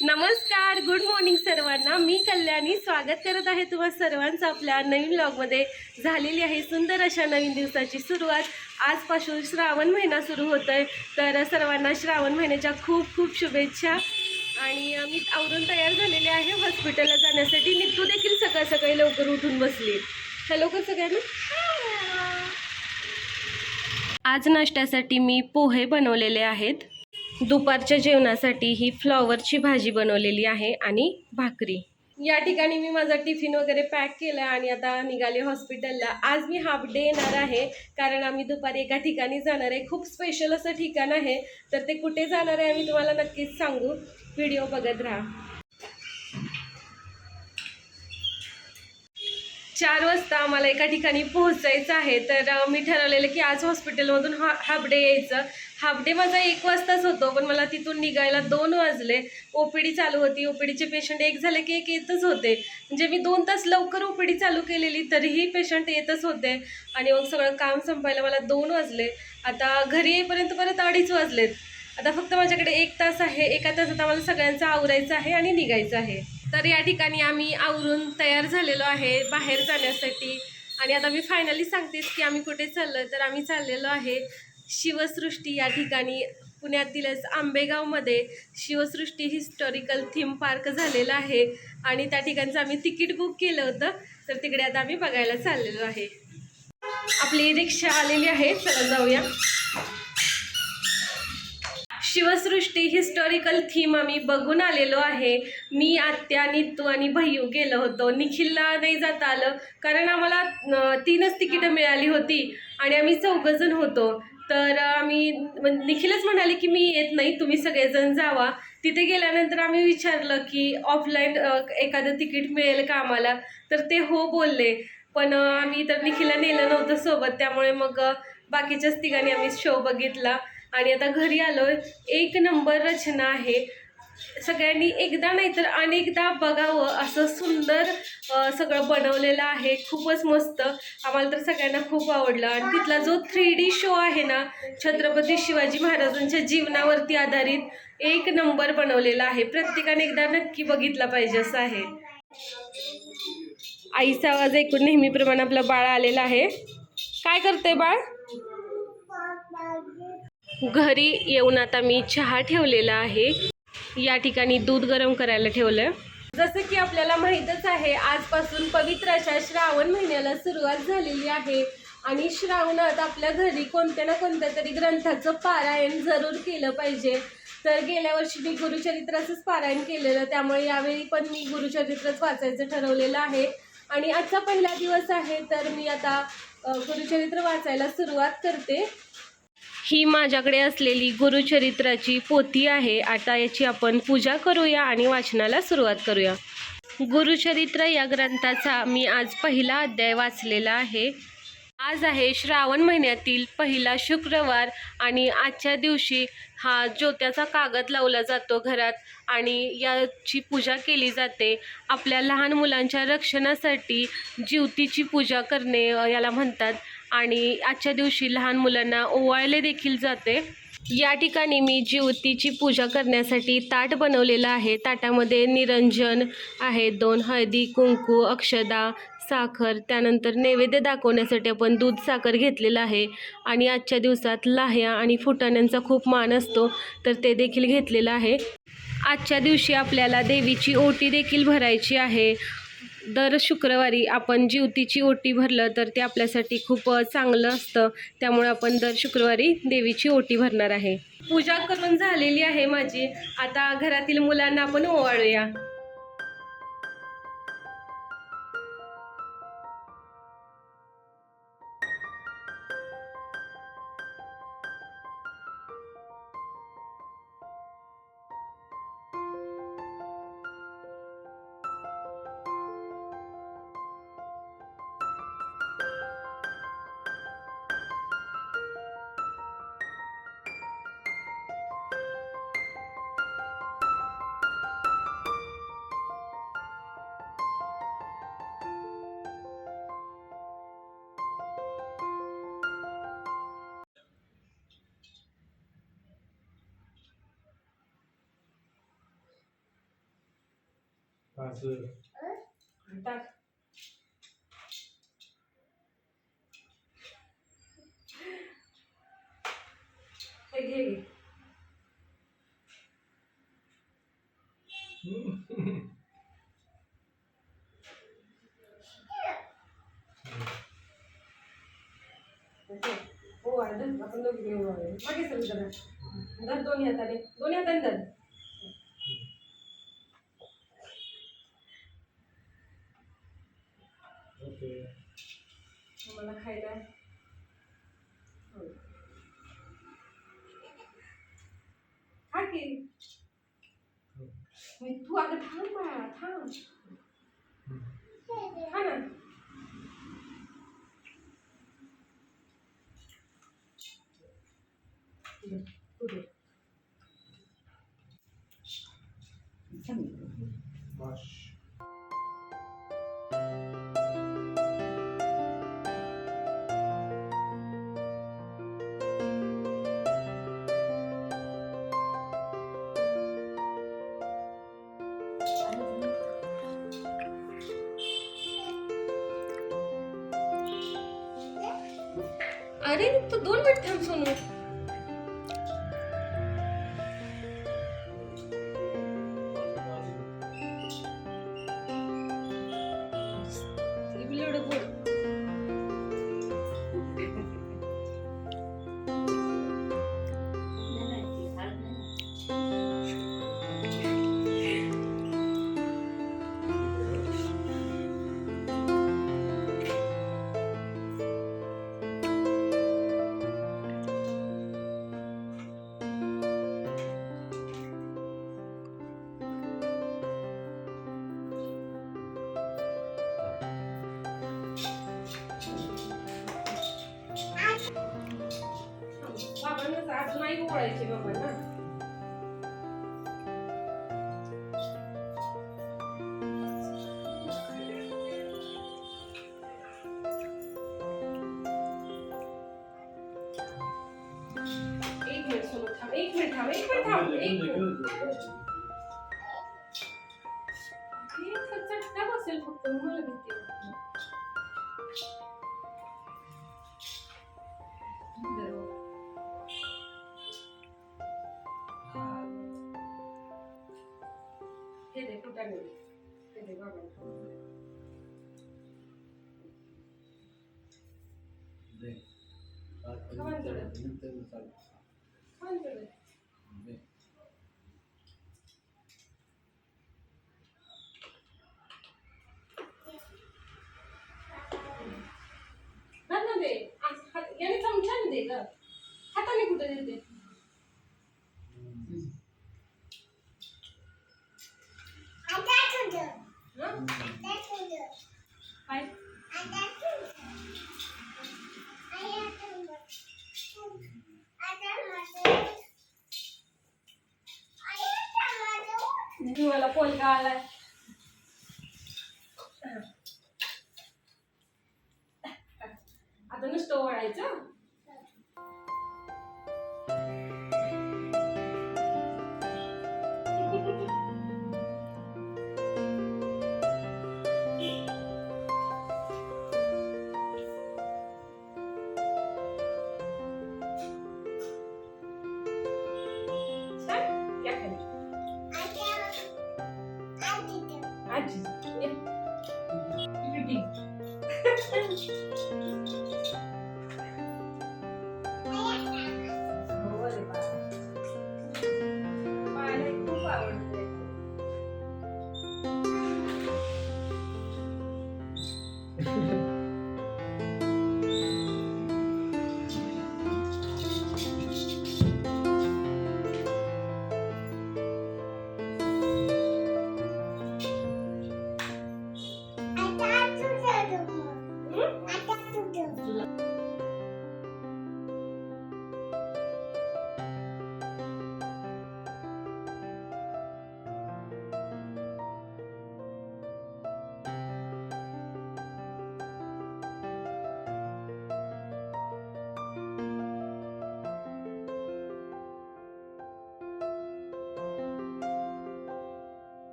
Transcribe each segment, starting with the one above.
नमस्कार good morning सर्वांना. मी कल्याणी. स्वागत करत आहे तुम्हा सर्वांचं आपल्या नवीन ब्लॉगमध्ये झालेली आहे सुंदर अशा नवीन दिवसाची सुरुवात. आजपासून श्रावण महिना सुरू होत आहे तर सर्वांना श्रावण महिन्याच्या खूप खूप शुभेच्छा. आणि मी आवरून तयार झालेले आहे. हॉस्पिटलला जाण्यासाठी नितू देखील सकाळ सकाळी लवकर उठून बसली. हॅलो कर सगळ्यांना आज नाश्त्यासाठी मी पोहे बनवलेले आहेत. दुपारच्या जेवणासाठी ही फ्लॉवरची भाजी बनवलेली आहे आणि भाकरी. या ठिकाणी मी माझा टिफिन वगैरे पॅक केला आणि आता निघाले हॉस्पिटलला. आज मी हाफ डे येणार आहे कारण आम्ही दुपारी एका ठिकाणी जाणार आहे. खूप स्पेशल असं ठिकाण आहे तर ते कुठे जाणार आहे आम्ही तुम्हाला नक्कीच सांगू. व्हिडिओ बघत राहा. चार वाजता आम्हाला एका ठिकाणी पोहोचायचं आहे तर मी ठरवलेलं की आज हॉस्पिटलमधून हा हाफ डे यायचं. हाफ डे माझा एक वाजताच होतो पण मला तिथून निघायला दोन वाजले. ओ पी डी चालू होती. ओ पी डीचे पेशंट एक झाले की एक येतच होते. म्हणजे मी दोन तास लवकर ओ पी डी चालू केलेली तरीही पेशंट येतच होते. आणि मग सगळं काम संपायला मला दोन वाजले. आता घरी येईपर्यंत परत अडीच वाजलेत. आता फक्त माझ्याकडे एक तास आहे. एका तासात आम्हाला सगळ्यांचं आवरायचं आहे आणि निघायचं आहे. तर या ठिकाणी आम्ही आवरून तयार झालेलो आहे बाहेर जाण्यासाठी. आणि आता मी फायनली सांगतेच की आम्ही कुठे चाललो तर आम्ही चाललेलो आहे शिवसृष्टी या ठिकाणी पुण्यातीलच आंबेगावमध्ये शिवसृष्टी हिस्टॉरिकल थीम पार्क झालेला आहे. आणि त्या ठिकाणचं आम्ही तिकीट बुक केलं होतं. तर तिकडे आता आम्ही बघायला चाललेलो आहे. आपली रिक्षा आलेली आहे. चला जाऊया. शिवसृष्टी हिस्टॉरिकल थीम आम्ही बघून आलेलो आहे. मी आत्या नितू आणि भैयू गेलो होतो. निखिलला नाही जाता आलं. कारण आम्हाला तीनच तिकीटं मिळाली होती. आणि आम्ही चौघजण होतो. तर आम्ही निखिलच म्हणाले की मी येत नाही तुम्ही सगळेजण जावा. तिथे गेल्यानंतर आम्ही विचारलं की ऑफलाईन एखादं तिकीट मिळेल का आम्हाला? तर ते हो बोलले. पण आम्ही तर निखिलला नेलं नव्हतं सोबत त्यामुळे मग बाकीच्याच ठिकाणी आम्ही शो बघितला. आणि आता घरी आलोय. एक नंबर रचना आहे. सगळ्यांनी एकदा नाही तर अनेकदा बघावं असं सुंदर सगळं बनवलेलं आहे. खूपच मस्त. आम्हाला तर सगळ्यांना खूप आवडलं. आणि तिथला जो थ्री डी शो आहे ना छत्रपती शिवाजी महाराजांच्या जीवनावरती आधारित एक नंबर बनवलेला आहे. प्रत्येकाने एकदा नक्की बघितला पाहिजे असं आहे. आईचा आवाज ऐकून नेहमीप्रमाणे आपला बाळ आलेला आहे. काय करते बाळ? घरी येऊन आता मी चहा ठेवलेला आहे. या ठिकाणी दूध गरम करायला ठेवलं जसं की आपल्याला माहीतच आहे आजपासून पवित्र अशा श्रावण महिन्याला सुरुवात झालेली आहे. आणि श्रावणात आपल्या घरी कोणत्या ना कोणत्या तरी ग्रंथाचं पारायण जरूर केलं पाहिजे. तर गेल्या वर्षी मी गुरुचरित्राचंच पारायण केलेलं त्यामुळे यावेळी पण मी गुरुचरित्रच वाचायचं ठरवलेलं आहे. आणि आजचा पहिला दिवस आहे तर मी आता गुरुचरित्र वाचायला सुरुवात करते. ही माझ्याकडे असलेली गुरुचरित्राची पोथी आहे. आता याची आपण पूजा करूया आणि वाचनाला सुरुवात करूया. गुरुचरित्र या ग्रंथाचा मी आज पहिला अध्याय वाचलेला आहे. आज आहे श्रावण महिन्यातील पहिला शुक्रवार आणि आजच्या दिवशी हा ज्योत्याचा कागद लावला जातो घरात आणि याची पूजा केली जाते. आपल्या लहान मुलांच्या रक्षणासाठी ज्योतीची पूजा करणे याला म्हणतात आणि आजच्या दिवशी लहान मुलांना ओवाळले देखील जाते. या ठिकाणी मी ज्योतीची पूजा करण्यासाठी ताट बनवलेलं आहे. ताटामध्ये निरंजन आहे. दोन हळदी कुंकू अक्षदा साखर त्यानंतर नैवेद्य दाखवण्यासाठी आपण दूध साखर घेतलेलं आहे. आणि आजच्या दिवसात लाह्या आणि फुटाण्यांचा खूप मान असतो तर ते देखील घेतलेलं आहे. आजच्या दिवशी आपल्याला देवीची ओटी देखील भरायची आहे. दर शुक्रवारी आपण जीवतीची ओटी भरलं तर ते आपल्यासाठी खूप चांगलं असतं. त्यामुळे आपण दर शुक्रवारी देवीची ओटी भरणार आहे. पूजा करून झालेली आहे माझी. आता घरातील मुलांना आपण ओवाळूया. असं टाक हे घे घे. ओके. हो आहे धर. आपण दोघी घेऊन जाऊया. मागे सर जरा. धर दोन्ही हाताने दोन्ही हाताने धर ओके मला खायला हो. खा की मी तू अगं थांब बाळा थांब खा ना दे, तू अरे तू दोन मिनिट थांब सोनू. अजून आई ओळायचे बाबांना एक मिनिट सोनू थांब एक मिनिट थांब एक मिनिट थांब एक मिनिट हे 看着嘞看着嘞 मला पोलका आलाय आता 嗯哼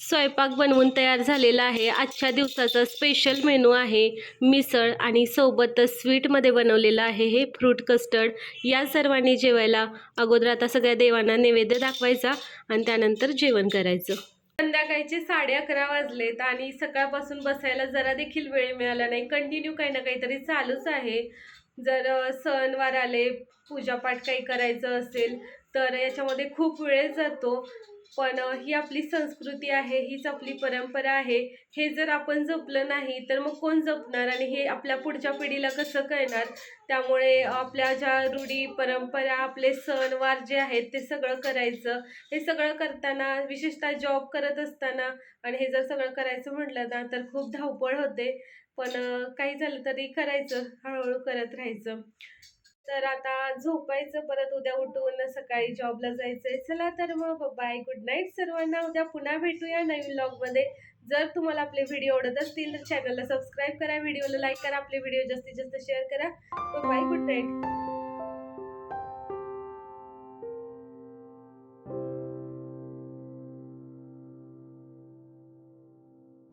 स्वयंपाक बनवून तयार झालेला आहे. आजच्या दिवसाचा स्पेशल मेनू आहे मिसळ आणि सोबतच स्वीटमध्ये बनवलेलं आहे हे फ्रूट कस्टर्ड या सर्वांनी जेवायला अगोदर आता सगळ्या देवांना नैवेद्य दाखवायचा आणि त्यानंतर जेवण करायचं. संध्याकाळचे साडे अकरा वाजलेत आणि सकाळपासून बसायला जरा देखील वेळ मिळाला नाही. कंटिन्यू काही ना काहीतरी चालूच आहे. जर सणवार आले पूजापाठ काही करायचं असेल तर याच्यामध्ये खूप वेळ जातो. पण ही आपली संस्कृती आहे हीच आपली परंपरा आहे हे जर आपण जपलं नाही तर मग कोण जपणार आणि हे आपल्या पुढच्या पिढीला कसं कळणार? त्यामुळे आपल्या ज्या रूढी परंपरा आपले सणवार जे आहेत ते सगळं करायचं. हे सगळं करताना विशेषतः जॉब करत असताना आणि हे जर सगळं करायचं म्हटलं ना तर खूप धावपळ होते. पण काही झालं तरी करायचं हळूहळू करत राहायचं. तर आता झोपायचं परत उद्या उठून सकाळी जॉबला जायचंय. चला तर मग बाय गुड नाईट सर्वांना. उद्या पुन्हा भेटूया नवीन ब्लॉगमध्ये जर तुम्हाला आपले व्हिडिओ आवडत असतील तर चॅनलला सबस्क्राईब करा व्हिडिओला लाईक करा आपले व्हिडिओ जास्तीत जास्त शेअर करा. Bye good night